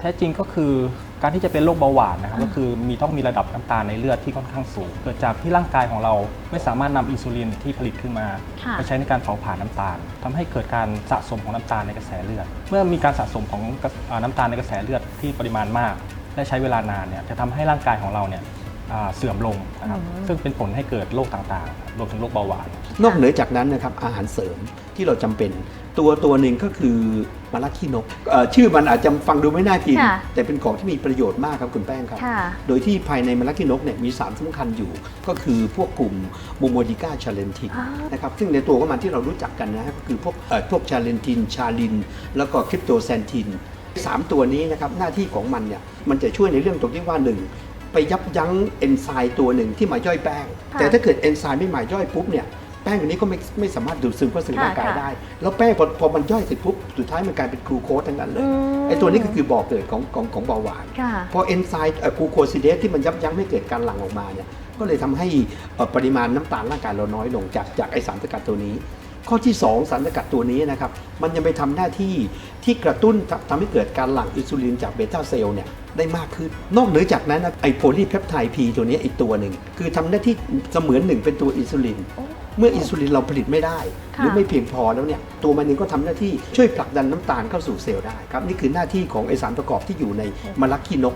แท้จริงก็คือการที่จะเป็นโรคเบาหวานนะครับก็คือมีต้องมีระดับน้ำตาลในเลือดที่ค่อนข้างสูง เกิดจากที่ร่างกายของเราไม่สามารถนำอินซูลินที่ผลิตขึ้นมาค่ะไปใช้ในการเผาผลาญน้ำตาลทำให้เกิดการสะสมของน้ำตาลในกระแสเลือด เมื่อมีการสะสมของกระอ่าน้ำตาลในกระแสเลือดที่ปริมาณมาก และใช้เวลานานเนี่ยจะทำให้ร่างกายของเราเนี่ยอ่าเสื่อมลงนะครับซึ่งเป็นผลให้เกิดโรคต่างๆ รวมถึงโรคเบาหวาน นอกเหนือจากนั้นนะครับอาหารเสริม ที่เราจำเป็น ตัวตัวหนึ่งก็คือมะระขี้นกเอ่อชื่อมันอาจจะฟังดูไม่น่ากินค่ะแต่เป็นของที่มีประโยชน์มากครับคุณแป้งครับค่ะโดยที่ภายในมะระขี้นกเนี่ยมีสารสำคัญอยู่ ก็คือพวกกลุ่มโมโมดิก้าชาเลนทินอ๋อนะครับซึ่งในตัวของมันที่เรารู้จักกันนะฮะก็คือพวกเอ่อพวกชาเลนทิน ชาลิน แล้วก็คริปโตแซนทินสามตัวนี้นะครับหน้าที่ของมันเนี่ยมันจะช่วยในเรื่องตรงที่ว่าหนึ่งไปยับยั้งเอนไซม์ตัวหนึ่งที่มาย่อยแป้งค่ะแต่ถ้าเกิดเอนไซม์ไม่มาย่อยปุ๊บเนี่ยแป้งอันนี้ก็ไม่ไม่สามารถดูดซึมเข้าสู่ร่างกายค่ะได้ แล้วแป้งพอพอมันย่อยเสร็จปุ๊บสุดท้ายมันกลายเป็นกลูโคสทั้งนั้นเลยอืมไอ้ตัวนี้ก็คือบ่อเกิดของของของเบาหวานค่ะพอเอนไซม์กลูโคซิเดสที่มันยับยั้งไม่เกิดการหลั่งออกมาเนี่ยก็เลยทำให้เอ่อปริมาณน้ำตาลร่างกายเราน้อยลงจากจากไอสารสกัดตัวนี้ ข้อที่ 2 สารสกัดตัวนี้นะครับมันยังไปทำหน้าที่ที่กระตุ้นทำทำให้เกิดการหลั่งอินซูลินจากเบต้าเซลล์เนี่ยได้มากขึ้น นอกเหนือจากนั้นนะไอโพลีเพปไทด์พีตัวนี้อีกตัวหนึ่ง คือทำหน้าที่เสมือนหนึ่งเป็นตัวอินซูลิน เมื่ออินซูลินเราผลิตไม่ได้ หรือค่ะไม่เพียงพอแล้วเนี่ยตัวมันเองก็ทำหน้าที่ช่วยผลักดันน้ำตาลเข้าสู่เซลล์ได้ครับนี่คือหน้าที่ของไอสารประกอบที่อยู่ในมะระขี้นก